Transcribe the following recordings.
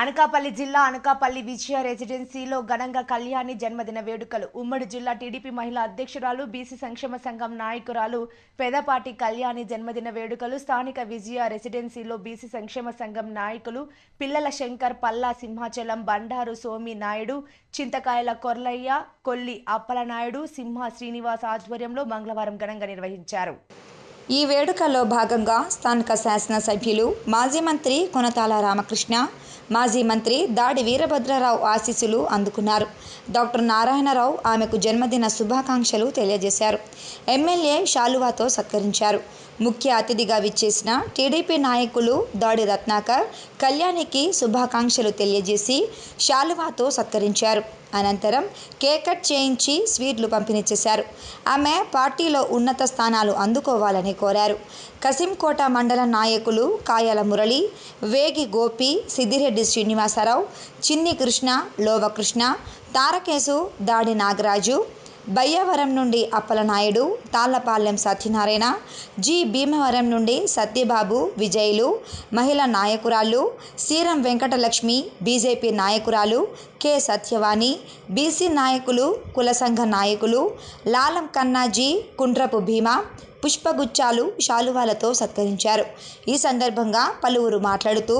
అనకాపల్లి జిల్లా అనకాపల్లి విజయ రెసిడెన్సీలో ఘనంగా కళ్యాణి జన్మదిన వేడుకలు. ఉమ్మడి జిల్లా టీడీపీ మహిళా అధ్యక్షురాలు బీసీ సంక్షేమ సంఘం నాయకురాలు పెదపాటి కళ్యాణి జన్మదిన వేడుకలు స్థానిక విజయ రెసిడెన్సీలో బీసీ సంక్షేమ సంఘం నాయకులు పిల్లల శంకర్ పల్లా సింహాచలం బండారు సోమి నాయుడు చింతకాయల కొర్లయ్య కొల్లి అప్పలనాయుడు సింహ శ్రీనివాస్ ఆధ్వర్యంలో మంగళవారం ఘనంగా నిర్వహించారు. ఈ వేడుకల్లో భాగంగా స్థానిక శాసనసభ్యులు మాజీ మంత్రి కొనతాల రామకృష్ణ మాజీ మంత్రి దాడి వీరభద్రరావు ఆశీస్సులు అందుకున్నారు. డాక్టర్ నారాయణరావు ఆమెకు జన్మదిన శుభాకాంక్షలు తెలియజేశారు. ఎమ్మెల్యే శాలువాతో సత్కరించారు. ముఖ్య అతిథిగా విచ్చేసిన టీడీపీ నాయకులు దాడి రత్నాకర్ కళ్యాణికి శుభాకాంక్షలు తెలియజేసి శాలువాతో సత్కరించారు. అనంతరం కేక్ కట్ చేయించి స్వీట్లు పంపిణీ చేశారు. ఆమె పార్టీలో ఉన్నత స్థానాలు అందుకోవాలని కోరారు. కసింకోట మండల నాయకులు కాయల మురళి వేగి గోపి సిద్దిరెడ్డి శ్రీనివాసరావు చిన్ని కృష్ణ లోవకృష్ణ తారకేశు దాడి నాగరాజు బయ్యవరం నుండి అప్పలనాయుడు తాళ్ళపాలెం సత్యనారాయణ జి. భీమవరం నుండి సత్యబాబు విజయులు మహిళా నాయకురాలు సీరం వెంకటలక్ష్మి బీజేపీ నాయకురాలు కె. సత్యవాణి బీసీ నాయకులు కుల సంఘ నాయకులు లాలం కన్నాజీ కుండ్రపు భీమా పుష్పగుచ్చాలు శాలువాలతో సత్కరించారు. ఈ సందర్భంగా పలువురు మాట్లాడుతూ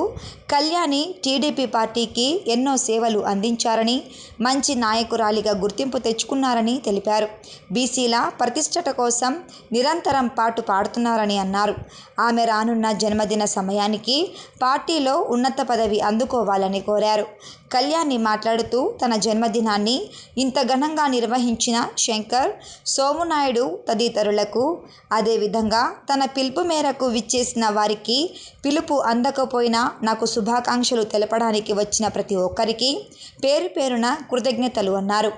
కళ్యాణి టీడీపీ పార్టీకి ఎన్నో సేవలు అందించారని మంచి నాయకురాలిగా గుర్తింపు తెచ్చుకున్నారని తెలిపారు. బీసీల ప్రతిష్టట కోసం నిరంతరం పాటు పాడుతున్నారని అన్నారు. ఆమె రానున్న జన్మదిన సమయానికి పార్టీలో ఉన్నత పదవి అందుకోవాలని కోరారు. కళ్యాణి మాట్లాడుతూ తన జన్మదినాన్ని ఇంత ఘనంగా నిర్వహించిన శంకర్ సోమునాయుడు తదితరులకు అదేవిధంగా తన పిలుపు మేరకు విచ్చేసిన వారికి పిలుపు అందకపోయినా నాకు శుభాకాంక్షలు తెలపడానికి వచ్చిన ప్రతి ఒక్కరికి పేరు పేరున కృతజ్ఞతలు అన్నారు.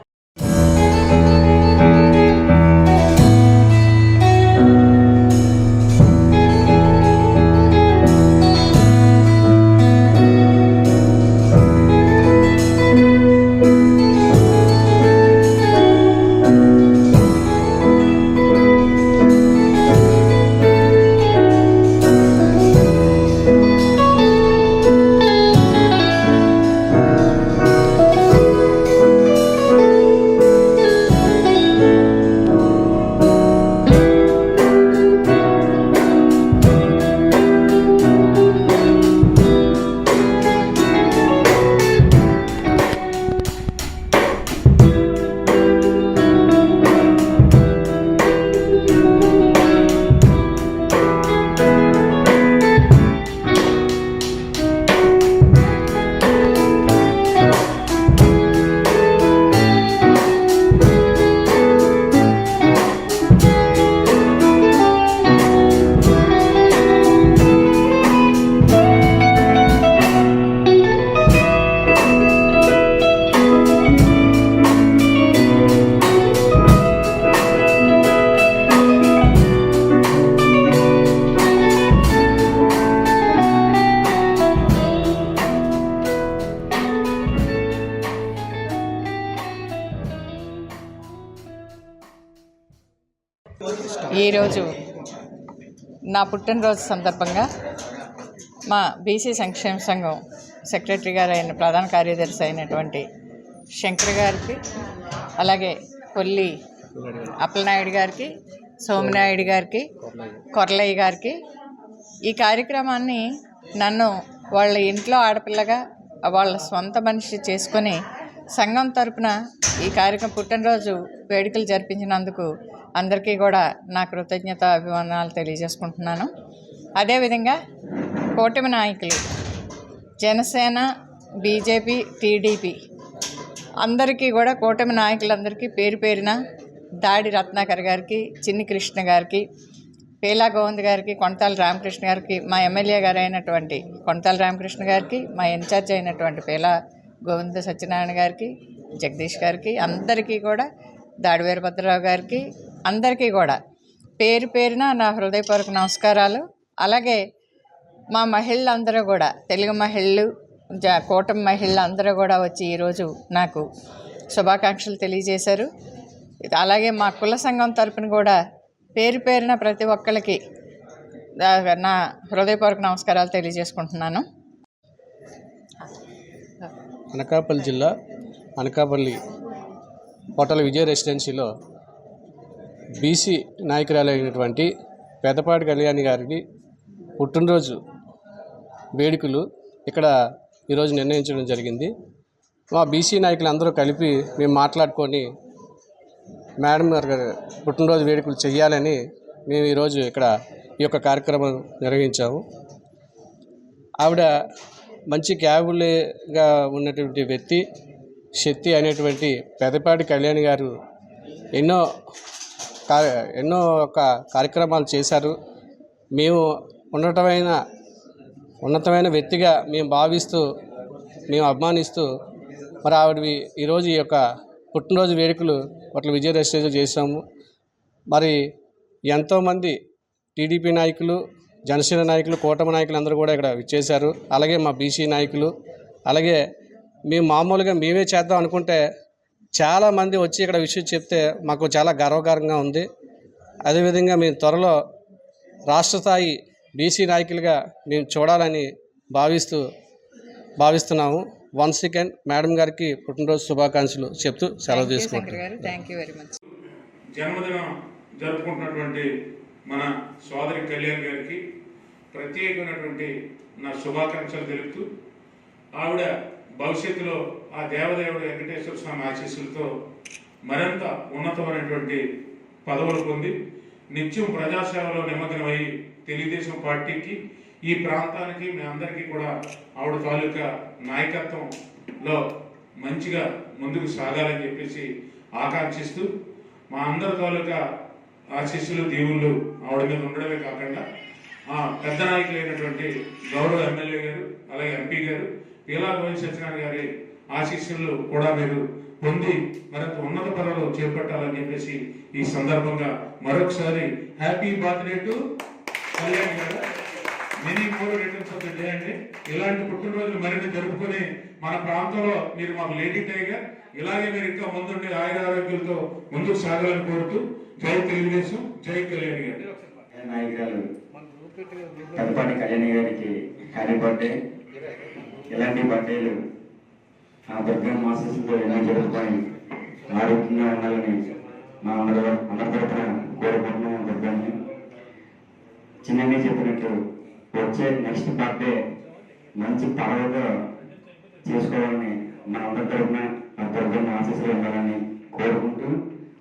ఈరోజు నా పుట్టినరోజు సందర్భంగా మా బీసీ సంక్షేమ సంఘం సెక్రటరీ గారు అయిన ప్రధాన కార్యదర్శి అయినటువంటి శంకర్ గారికి అలాగే కొల్లి అప్పలనాయుడు గారికి సోమనాయుడు గారికి కొరలయ్య గారికి ఈ కార్యక్రమాన్ని నన్ను వాళ్ళ ఇంట్లో ఆడపిల్లగా వాళ్ళ సొంత మనిషి చేసుకొని సంఘం తరపున ఈ కార్యక్రమం పుట్టినరోజు వేడుకలు జరిపించినందుకు అందరికీ కూడా నా కృతజ్ఞత అభిమానాలు తెలియజేసుకుంటున్నాను. అదేవిధంగా కూటమి నాయకులు జనసేన బీజేపీ టీడీపీ అందరికీ కూడా కూటమి నాయకులందరికీ పేరు పేరిన దాడి రత్నాకర్ గారికి చిన్ని కృష్ణ గారికి పేలా గోవింద్ గారికి కొంతాల రామకృష్ణ గారికి మా ఎమ్మెల్యే గారు అయినటువంటి కొంతాల రామకృష్ణ గారికి మా ఇన్ఛార్జ్ అయినటువంటి పేలా గోవింద సత్యనారాయణ గారికి జగదీష్ గారికి అందరికీ కూడా దాడి వీరభద్రరావు గారికి అందరికీ కూడా పేరు పేరున నా హృదయపూర్వక నమస్కారాలు. అలాగే మా మహిళలందరూ కూడా తెలుగు మహిళలు జ కూటమి మహిళలు అందరూ కూడా వచ్చి ఈరోజు నాకు శుభాకాంక్షలు తెలియజేశారు. అలాగే మా కుల సంఘం తరపున కూడా పేరు పేరున ప్రతి ఒక్కరికి నా హృదయపూర్వక నమస్కారాలు తెలియజేసుకుంటున్నాను. అనకాపల్లి జిల్లా అనకాపల్లి హోటల్ విజయ రెసిడెన్సీలో బీసీ నాయకురాలైనటువంటి పెదపాటి కళ్యాణి గారికి పుట్టినరోజు వేడుకలు ఇక్కడ ఈరోజు నిర్ణయించడం జరిగింది. మా బీసీ నాయకులు అందరూ కలిపి మేము మాట్లాడుకొని మేడం గారు పుట్టినరోజు వేడుకలు చేయాలని మేము ఈరోజు ఇక్కడ ఈ యొక్క కార్యక్రమం నిర్వహించాము. ఆవిడ మంచి క్యాబులేగా ఉన్నటువంటి వ్యక్తి శక్తి అనేటువంటి పెదపాటి కళ్యాణ్ గారు ఎన్నో ఎన్నో ఒక కార్యక్రమాలు చేశారు. మేము ఉన్నతమైన ఉన్నతమైన వ్యక్తిగా మేము భావిస్తూ మేము అభిమానిస్తూ మరి ఆవిడవి ఈరోజు ఈ యొక్క పుట్టినరోజు వేడుకలు అట్లా విజయ చేసాము చేశాము. మరి ఎంతోమంది టీడీపీ నాయకులు జనసేన నాయకులు కూటమి నాయకులు అందరూ కూడా ఇక్కడ విచ్చేశారు. అలాగే మా బీసీ నాయకులు అలాగే మేము మామూలుగా మేమే చేద్దాం అనుకుంటే చాలామంది వచ్చి ఇక్కడ విషయం చెప్తే మాకు చాలా గర్వకారంగా ఉంది. అదేవిధంగా మేము త్వరలో రాష్ట్ర స్థాయి బీసీ నాయకులుగా మేము చూడాలని భావిస్తూ భావిస్తున్నాము. వన్ సెకండ్ మేడం గారికి పుట్టినరోజు శుభాకాంక్షలు చెప్తూ సెలవు శంకర్ తీసుకుంటాం గారు. థ్యాంక్ యూ వెరీ మచ్ జన్మదినం జరుపుకుంటున్నటువంటి మన సోదరి కళ్యాణ్ గారికి ప్రత్యేకమైనటువంటి నా శుభాకాంక్షలు తెలుపుతూ ఆవిడ భవిష్యత్తులో ఆ దేవదేవుడు వెంకటేశ్వర స్వామి ఆశీస్సులతో మరింత ఉన్నతమైనటువంటి పదవులు పొంది నిత్యం ప్రజాసేవలో నిమగ్నమై తెలుగుదేశం పార్టీకి ఈ ప్రాంతానికి మీ అందరికీ కూడా ఆవిడ తాలూకా నాయకత్వంలో మంచిగా ముందుకు సాగాలని చెప్పేసి ఆకాంక్షిస్తూ మా అందరి తాలూకా ఆశీస్సులు దేవుళ్ళు ఆవిడ మీద ఉండడమే కాకుండా ఆ పెద్ద నాయకులైనటువంటి గౌరవ ఎమ్మెల్యే గారు అలాగే ఎంపీ గారు పీలా గోవింద్ సత్యనారాయణ గారి ఆశీస్సులు కూడా మీరు పొంది మరింత ఉన్నత పనులు చేపట్టాలని చెప్పేసి ఈ సందర్భంగా మరొకసారి హ్యాపీ బర్త్డే టు కళ్యాణ్ గారు. మెనీ మోర్ రిటర్న్స్ చేయండి. ఇలాంటి పుట్టినరోజులు మరిన్ని జరుపుకొని మన ప్రాంతంలో మీరు మాకు లేడీ టైగర్ ఇలాగే మీరు ఇంకా ముందుండి ఆయుర ఆరోగ్యాలతో ముందుకు సాగాలని కోరుతూ జై తెలుగుదేశం జై కళ్యాణి గారు. నాయకురాలు పెద్దపాటి కళ్యాణి గారికి హ్యాపీ బర్త్డే. ఇలాంటి బర్త్డేలు ఆ దుర్గం ఆశీస్సులతో ఎన్నో జరుగుతాయి. ఆరోగ్యంగా ఉండాలని మా అందరూ అందరి తరఫున కోరుకుంటున్నాం దుర్గాన్ని చిన్నగా చెప్పినట్టు వచ్చే నెక్స్ట్ బర్త్డే మంచి పదవితో చేసుకోవాలని మన అందరి తరఫున ఆ ఆశీస్సులు ఉండాలని కోరుకుంటూ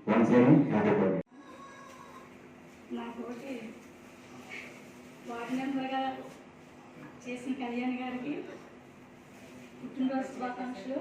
వన్స్ హ్యాపీ బర్త్డే. నాతోటి వార్డు మెంబర్గా చేసిన కళ్యాణ్ గారికి పుట్టినరోజు శుభాకాంక్షలు.